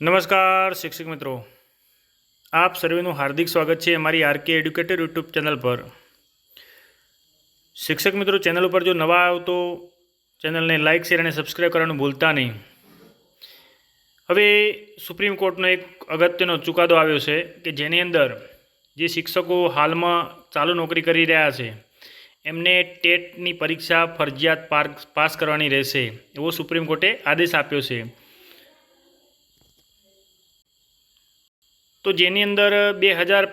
નમસ્કાર, શિક્ષક મિત્રો. આપ સર્વેનું હાર્દિક સ્વાગત છે અમારી આરકે એડ્યુકેટર યુટ્યુબ ચેનલ પર. શિક્ષક મિત્રો, ચેનલ ઉપર જો નવા આવો તો ચેનલને લાઇક શેર અને સબસ્ક્રાઈબ કરવાનું ભૂલતા નહીં. હવે સુપ્રીમ કોર્ટનો એક અગત્યનો ચુકાદો આવ્યો છે કે જેની અંદર જે શિક્ષકો હાલમાં ચાલુ નોકરી કરી રહ્યા છે, એમને ટેટની પરીક્ષા ફરજિયાત પાસ કરવાની રહેશે એવો સુપ્રીમ કોર્ટે આદેશ આપ્યો છે. તો જેની અંદર બે હજાર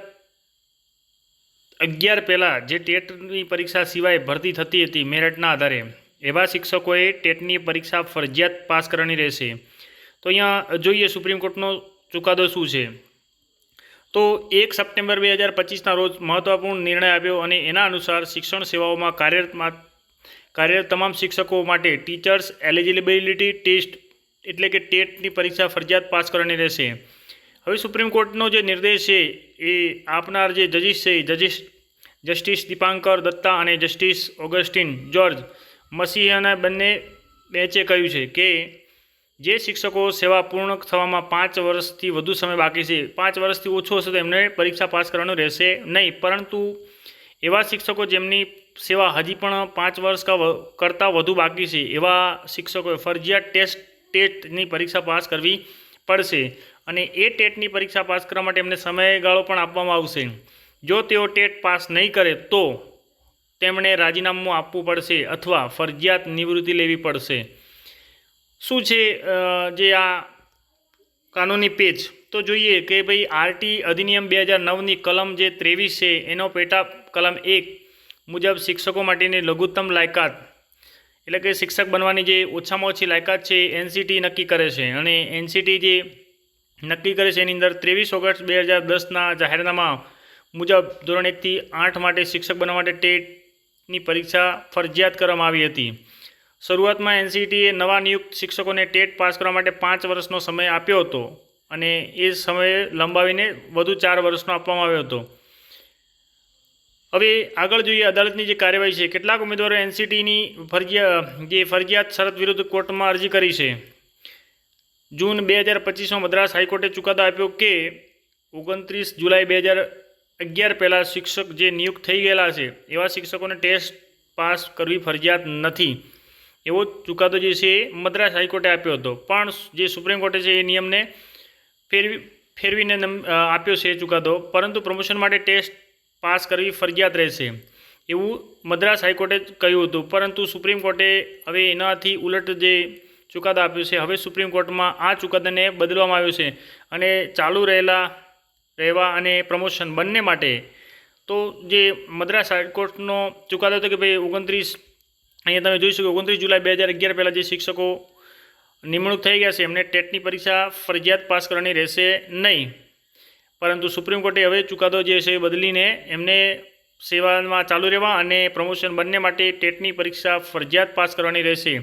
અગિયાર પહેલાં જે ટેટની પરીક્ષા સિવાય ભરતી થતી હતી મેરિટના આધારે, એવા શિક્ષકોએ ટેટની પરીક્ષા ફરજિયાત પાસ કરવાની રહેશે. તો અહીંયા જોઈએ સુપ્રીમ કોર્ટનો ચુકાદો શું છે. તો એક સપ્ટેમ્બર બે હજાર પચીસના રોજ મહત્ત્વપૂર્ણ નિર્ણય આવ્યો અને એના અનુસાર શિક્ષણ સેવાઓમાં કાર્યરત કાર્યરત તમામ શિક્ષકો માટે ટીચર્સ એલિજિબિલિટી ટેસ્ટ એટલે કે ટેટની પરીક્ષા ફરજિયાત પાસ કરવાની રહેશે. હવે સુપ્રીમ કોર્ટનો જે નિર્દેશ છે, એ આપનાર જે જજીસ છે જજીસ જસ્ટિસ દીપાંકર દત્તા અને જસ્ટિસ ઓગસ્ટિન જ્યોર્જ મસીહાના બંને બેચે કહ્યું છે કે, જે શિક્ષકો સેવા પૂર્ણ થવામાં પાંચ વર્ષથી વધુ સમય બાકી છે, પાંચ વર્ષથી ઓછો હશે તો એમને પરીક્ષા પાસ કરવાનું રહેશે નહીં. પરંતુ એવા શિક્ષકો જેમની સેવા હજી પણ પાંચ વર્ષ કરતાં વધુ બાકી છે, એવા શિક્ષકોએ ફરજિયાત ટેસ્ટ, ટેટની પરીક્ષા પાસ કરવી પડશે. અને એ ટેટની પરીક્ષા પાસ કરવા માટે એમને સમયગાળો પણ આપવામાં આવશે. જો તેઓ ટેટ પાસ નહીં કરે, તો તેમણે રાજીનામું આપવું પડશે અથવા ફરજિયાત નિવૃત્તિ લેવી પડશે. શું છે જે આ કાનૂની પેજ તો જોઈએ કે ભાઈ, આરટી અધિનિયમ બે હજાર નવની કલમ જે ત્રેવીસ છે, એનો પેટા કલમ એક મુજબ શિક્ષકો માટેની લઘુત્તમ લાયકાત, એટલે કે શિક્ષક બનવાની જે ઓછામાં ઓછી લાયકાત છે એનસીટી નક્કી કરે છે. અને એનસીટી જે નક્કી કરે છે. એની અંદર ત્રેવીસ ઓગસ્ટ બે હજાર દસના જાહેરનામા મુજબ ધોરણ એકથી આઠ માટે શિક્ષક બનવા માટે ટેટની પરીક્ષા ફરજિયાત કરવામાં આવી હતી. શરૂઆતમાં એનસીટીએ નવા નિયુક્ત શિક્ષકોને ટેટ પાસ કરવા માટે પાંચ વર્ષનો સમય આપ્યો હતો અને એ સમયે લંબાવીને વધુ ચાર વર્ષનો આપવામાં આવ્યો હતો. હવે આગળ જોઈએ અદાલતની જે કાર્યવાહી છે. કેટલાક ઉમેદવારો એનસીટીની ફરજિયા, જે ફરજિયાત શરત વિરુદ્ધ કોર્ટમાં અરજી કરી છે. જૂન બે હજાર પચીસમાં મદ્રાસ હાઈકોર્ટે ચુકાદો આપ્યો કે ઓગણત્રીસ જુલાઈ બે હજાર અગિયાર પહેલાં શિક્ષક જે નિયુક્ત થઈ ગયેલા છે, એવા શિક્ષકોને ટેસ્ટ પાસ કરવી ફરજિયાત નથી. એવો ચુકાદો જે છે એ મદ્રાસ હાઈકોર્ટે આપ્યો હતો. પણ જે સુપ્રીમ કોર્ટે છે એ નિયમને ફેરવી, ફેરવીને આપ્યો છે એ ચુકાદો. પરંતુ પ્રમોશન માટે ટેસ્ટ પાસ કરવી ફરજિયાત રહેશે એવું મદ્રાસ હાઈકોર્ટે કહ્યું હતું. પરંતુ સુપ્રીમ કોર્ટે હવે એનાથી ઉલટ જે ચુકાદો આપ્યો છે. હવે સુપ્રીમ કોર્ટમાં આ ચુકાદાને બદલવામાં આવ્યો છે અને ચાલુ રહેલા, રહેવા અને પ્રમોશન બંને માટે. તો જે મદ્રાસ હાઈકોર્ટનો ચુકાદો હતો કે ભાઈ ઓગણત્રીસ, અહીંયા તમે જોઈ શકો ઓગણત્રીસ જુલાઈ બે હજાર અગિયાર પહેલાં જે શિક્ષકો નિમણૂક થઈ ગયા છે, એમને ટેટની પરીક્ષા ફરજિયાત પાસ કરવાની રહેશે નહીં. પરંતુ સુપ્રીમ કોર્ટે હવે ચુકાદો જે છે એ બદલીને એમને સેવામાં ચાલુ રહેવા અને પ્રમોશન બંને માટે ટેટની પરીક્ષા ફરજિયાત પાસ કરવાની રહેશે.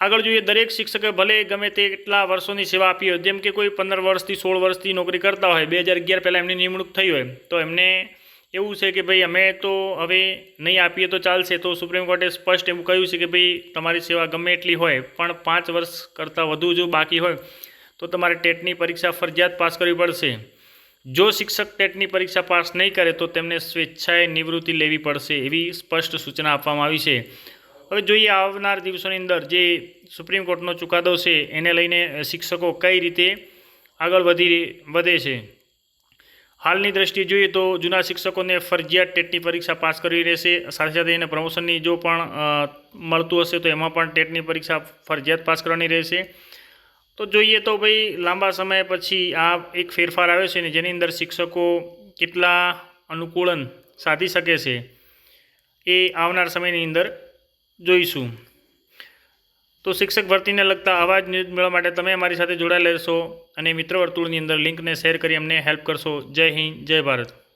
આગળ જોઈએ, દરેક શિક્ષકે ભલે ગમે તે કેટલા વર્ષોની સેવા આપી હોય, જેમ કે કોઈ પંદર વર્ષથી સોળ વર્ષથી નોકરી કરતા હોય, બે હજાર અગિયાર પહેલાં એમની નિમણૂક થઈ હોય, તો એમને એવું છે કે ભાઈ અમે તો હવે નહીં આપીએ તો ચાલશે. તો સુપ્રીમ કોર્ટે સ્પષ્ટ એવું કહ્યું છે કે ભાઈ તમારી સેવા ગમે એટલી હોય, પણ પાંચ વર્ષ કરતાં વધુ જો બાકી હોય, તો તમારે ટેટની પરીક્ષા ફરજિયાત પાસ કરવી પડશે. જો શિક્ષક ટેટની પરીક્ષા પાસ નહીં કરે, તો તેમને સ્વેચ્છાએ નિવૃત્તિ લેવી પડશે, એવી સ્પષ્ટ સૂચના આપવામાં આવી છે. હવે જોઈએ આવનાર દિવસોની અંદર જે સુપ્રીમ કોર્ટનો ચુકાદો છે, એને લઈને શિક્ષકો કઈ રીતે આગળ વધી વધે છે. હાલની દ્રષ્ટિએ જોઈએ તો જૂના શિક્ષકોને ફરજિયાત ટેટની પરીક્ષા પાસ કરવી રહેશે. સાથે સાથે એને પ્રમોશનની જો પણ મળતું હશે તો એમાં પણ ટેટની પરીક્ષા ફરજિયાત પાસ કરવાની રહેશે. તો જોઈએ તો ભાઈ, લાંબા સમય પછી આ એક ફેરફાર આવ્યો છે ને જેની અંદર શિક્ષકો કેટલા અનુકૂળન સાધી શકે છે એ આવનાર સમયની અંદર જોઈશું. તો શિક્ષક ભરતીને લગતા આવા જ ન્યૂઝ મેળવવા માટે તમે અમારી સાથે જોડાયેલા રહેશો અને મિત્ર વર્તુળની અંદર લિંકને શેર કરી અમને હેલ્પ કરશો. જય હિન્દ, જય ભારત.